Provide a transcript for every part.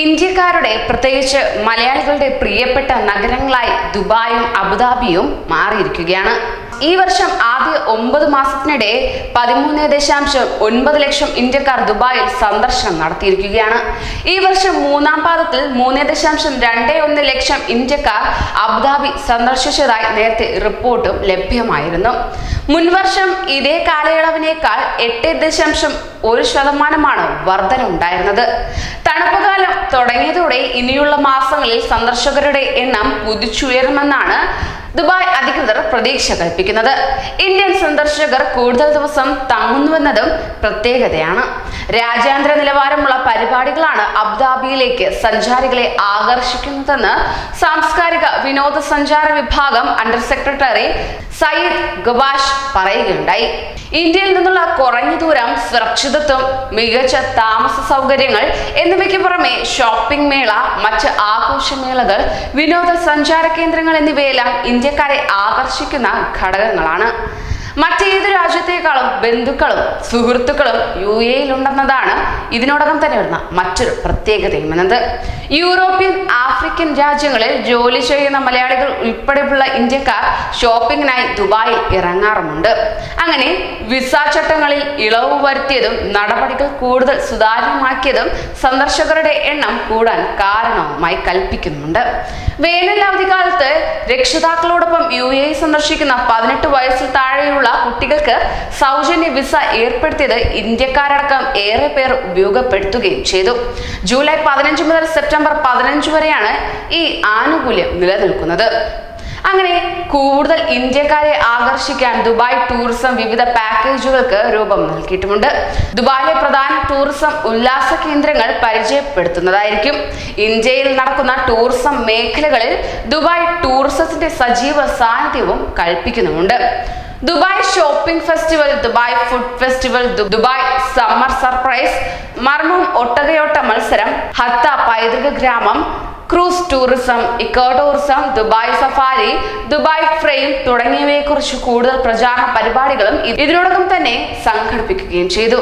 ഇന്ത്യക്കാരുടെ പ്രത്യേകിച്ച് മലയാളികളുടെ പ്രിയപ്പെട്ട നഗരങ്ങളായി ദുബായും അബുദാബിയും മാറിയിരിക്കുകയാണ്. ഈ വർഷം ആദ്യ ഒമ്പത് മാസത്തിനിടെ പതിമൂന്ന് ദശാംശം ഒൻപത് ലക്ഷം ഇന്ത്യക്കാർ ദുബായിൽ സന്ദർശനം നടത്തിയിരിക്കുകയാണ്. ഈ വർഷം മൂന്നാം പാദത്തിൽ മൂന്ന് ദശാംശം രണ്ട് ഒന്ന് ലക്ഷം ഇന്ത്യക്കാർ അബുദാബി സന്ദർശിച്ചതായി നേരത്തെ റിപ്പോർട്ടും ലഭ്യമായിരുന്നു. മുൻവർഷം ഇതേ കാലയളവിനേക്കാൾ എട്ട് ദശാംശം ഒരു ശതമാനമാണ് വർധന ഉണ്ടായിരുന്നത്. തണുപ്പ് കാലം തുടങ്ങിയതോടെ ഇനിയുള്ള മാസങ്ങളിൽ സന്ദർശകരുടെ എണ്ണം കുതിച്ചുയരുമെന്നാണ് ദുബായ് അധികൃതർ പ്രതീക്ഷ കൽപ്പിക്കുന്നത്. ഇന്ത്യൻ സന്ദർശകർ കൂടുതൽ ദിവസം തങ്ങുന്നുവെന്നതും പ്രത്യേകതയാണ്. രാജ്യാന്തര നിലവാരമുള്ള പരിപാടികളാണ് അബുദാബിയിലേക്ക് സഞ്ചാരികളെ ആകർഷിക്കുന്നതെന്ന് സാംസ്കാരിക വിനോദസഞ്ചാര വിഭാഗം അണ്ടർ സെക്രട്ടറി സയ്യിദ് ഗബാഷ് പറയുകയുണ്ടായി. ഇന്ത്യയിൽ നിന്നുള്ള കുറഞ്ഞ ദൂരം സുരക്ഷിതത്വം മികച്ച താമസ സൗകര്യങ്ങൾ എന്നിവയ്ക്ക് പുറമെ ഷോപ്പിംഗ് മേള മറ്റ് ആഘോഷമേളകൾ വിനോദസഞ്ചാര കേന്ദ്രങ്ങൾ എന്നിവയെല്ലാം ഇന്ത്യക്കാരെ ആകർഷിക്കുന്ന ഘടകങ്ങളാണ്. മറ്റേത് രാജ്യത്തേക്കാളും ബന്ധുക്കളും സുഹൃത്തുക്കളും യു എയിൽ ഉണ്ടെന്നതാണ് ഇതിനോടകം തന്നെ വരുന്ന മറ്റൊരു പ്രത്യേകതയും എന്നത്. യൂറോപ്യൻ ആഫ്രിക്കൻ രാജ്യങ്ങളിൽ ജോലി ചെയ്യുന്ന മലയാളികൾ ഉൾപ്പെടെയുള്ള ഇന്ത്യക്കാർ ഷോപ്പിങ്ങിനായി ദുബായിൽ ഇറങ്ങാറുമുണ്ട്. അങ്ങനെ വിസ ചട്ടങ്ങളിൽ ഇളവ് വരുത്തിയതും നടപടികൾ കൂടുതൽ സുതാര്യമാക്കിയതും സന്ദർശകരുടെ എണ്ണം കൂടാൻ കാരണവുമായി കൽപ്പിക്കുന്നുണ്ട്. വേനൽ അവധിക്കാലത്ത് രക്ഷിതാക്കളോടൊപ്പം യു എ സന്ദർശിക്കുന്ന പതിനെട്ട് വയസ്സിൽ താഴെയുള്ള കുട്ടികൾക്ക് സൗജന്യ വിസ ഏർപ്പെടുത്തിയത് ഇന്ത്യക്കാരടക്കം ഏറെ പേർ ഉപയോഗപ്പെടുത്തുകയും ചെയ്തു. ജൂലൈ പതിനഞ്ച് മുതൽ സെപ്റ്റംബർ പതിനഞ്ച് വരെയാണ് ഈ ആനുകൂല്യം നിലനിൽക്കുന്നത്. അങ്ങനെ കൂടുതൽ ഇന്ത്യക്കാരെ ആകർഷിക്കാൻ ദുബായ് ടൂറിസം വിവിധ പാക്കേജുകൾക്ക് രൂപം നൽകിയിട്ടുമുണ്ട്. ദുബായിലെ പ്രധാന ടൂറിസം ഉല്ലാസ കേന്ദ്രങ്ങൾ പരിചയപ്പെടുത്തുന്നതായിരിക്കും. ഇന്ത്യയിൽ നടക്കുന്ന ടൂറിസം മേഖലകളിൽ ദുബായ് ടൂറിസത്തിന്റെ സജീവ സാന്നിധ്യവും കൽപ്പിക്കുന്നുമുണ്ട്. Dubai shopping festival Dubai food festival Dubai summer surprise മർമ്മം ഒട്ടകയോട്ട മത്സരം ഹത്ത പൈതൃക ഗ്രാമം cruise tourism eco tourism Dubai safari Dubai frame തുടങ്ങിയവയെക്കുറിച്ച് കൂടുതൽ പ്രചാരണ പരിപാടികളും ഇതിനോടകം തന്നെ സംഘടിപ്പിക്കുകയും ചെയ്തു.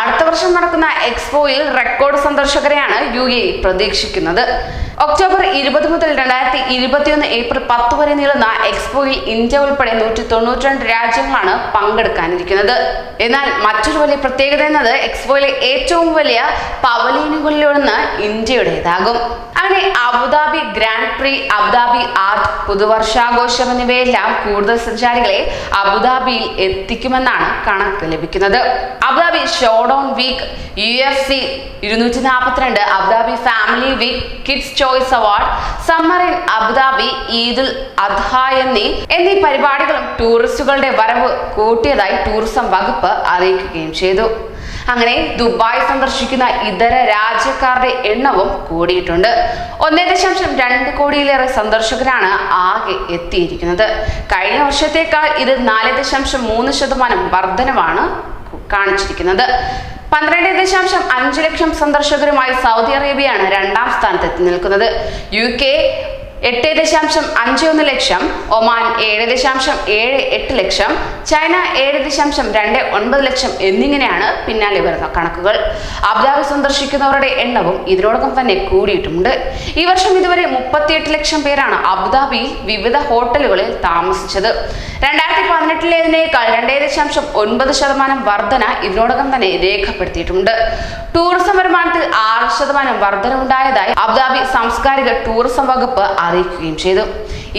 അടുത്ത വർഷം നടക്കുന്ന എക്സ്പോയിൽ റെക്കോർഡ് സന്ദർശകരെയാണ് യു എ പ്രതീക്ഷിക്കുന്നത്. ഒക്ടോബർ ഇരുപത് മുതൽ രണ്ടായിരത്തി ഇരുപത്തിയൊന്ന് ഏപ്രിൽ പത്ത് വരെ നീളുന്ന എക്സ്പോയിൽ ഇന്ത്യ ഉൾപ്പെടെ നൂറ്റി തൊണ്ണൂറ്റിരണ്ട് രാജ്യങ്ങളാണ് പങ്കെടുക്കാനിരിക്കുന്നത്. എന്നാൽ മറ്റൊരു വലിയ പ്രത്യേകത എന്നത് എക്സ്പോയിലെ ഏറ്റവും വലിയ പവലീനുകളിലൊന്ന് ഇന്ത്യയുടേതാകും. അങ്ങനെ Abu Dhabi grand prix Abu Dhabi art പുതുവർഷാഘോഷം എന്നിവയെല്ലാം കൂടുതൽ സഞ്ചാരികളെ അബുദാബിയിൽ എത്തിക്കുമെന്നാണ് കണക്ക് ലഭിക്കുന്നത്. Abu Dhabi showdown week U F C ഇരുന്നൂറ്റി നാൽപ്പത്തിരണ്ട് Abu Dhabi family week kids choice award summer in Abu Dhabi Eid ul Adha എന്നീ എന്നീ പരിപാടികളും ടൂറിസ്റ്റുകളുടെ വരവ് കൂട്ടിയതായി ടൂറിസം വകുപ്പ് അറിയിക്കുകയും ചെയ്തു. അങ്ങനെ ദുബായ് സന്ദർശിക്കുന്ന ഇതര രാജ്യക്കാരുടെ എണ്ണവും കൂടിയിട്ടുണ്ട്. ഒന്നേ ദശാംശം രണ്ട് കോടിയിലേറെ സന്ദർശകരാണ് ആകെ എത്തിയിരിക്കുന്നത്. കഴിഞ്ഞ വർഷത്തേക്കാൾ ഇത് നാല് ദശാംശം മൂന്ന് ശതമാനം വർധനവാണ് കാണിച്ചിരിക്കുന്നത്. പന്ത്രണ്ട് ദശാംശം അഞ്ച് ലക്ഷം സന്ദർശകരുമായി സൗദി അറേബ്യയാണ് രണ്ടാം സ്ഥാനത്ത് എത്തി നിൽക്കുന്നത്. യു കെ എട്ട് ദശാംശം അഞ്ച് ഒന്ന് ലക്ഷം ഒമാൻ ഏഴ് ദശാംശം ഏഴ് എട്ട് ലക്ഷം ചൈന ഏഴ് ദശാംശം രണ്ട് ഒൻപത് ലക്ഷം എന്നിങ്ങനെയാണ് പിന്നാലെ വരുന്ന കണക്കുകൾ. അബുദാബി സന്ദർശിക്കുന്നവരുടെ എണ്ണവും ഇതിനോടൊപ്പം തന്നെ കൂടിയിട്ടുമുണ്ട്. ഈ വർഷം ഇതുവരെ മുപ്പത്തിയെട്ട് ലക്ഷം പേരാണ് അബുദാബിയിൽ വിവിധ ഹോട്ടലുകളിൽ താമസിച്ചത്. രണ്ടായിരത്തി പതിനെട്ടിലേതിനേക്കാൾ രണ്ടേ ദശാംശം ഒൻപത് ശതമാനം വർധന ഇതിനോടകം തന്നെ രേഖപ്പെടുത്തിയിട്ടുണ്ട്. ടൂറിസം വരുമാനത്തിൽ ശതമാനം വർധനവുണ്ടായതായി അബുദാബി സാംസ്കാരിക ടൂറിസം വകുപ്പ് അറിയിക്കുകയും ചെയ്തു.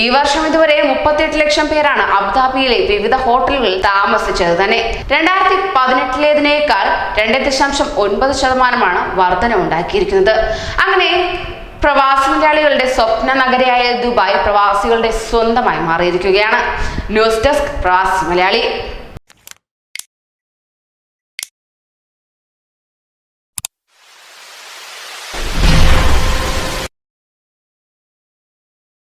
ഈ വർഷം ഇതുവരെ മുപ്പത്തിയെട്ട് ലക്ഷം പേരാണ് അബുദാബിയിലെ വിവിധ ഹോട്ടലുകളിൽ താമസിച്ചത് തന്നെ. രണ്ടായിരത്തി പതിനെട്ടിലേതിനേക്കാൾ രണ്ട് ദശാംശം ഒൻപത് ശതമാനമാണ് വർധന ഉണ്ടാക്കിയിരിക്കുന്നത് അങ്ങനെ പ്രവാസി മലയാളികളുടെ സ്വപ്ന നഗരയായ ദുബായ് പ്രവാസികളുടെ സ്വന്തമായി മാറിയിരിക്കുകയാണ്. ന്യൂസ് ഡെസ്ക് പ്രവാസി മലയാളി.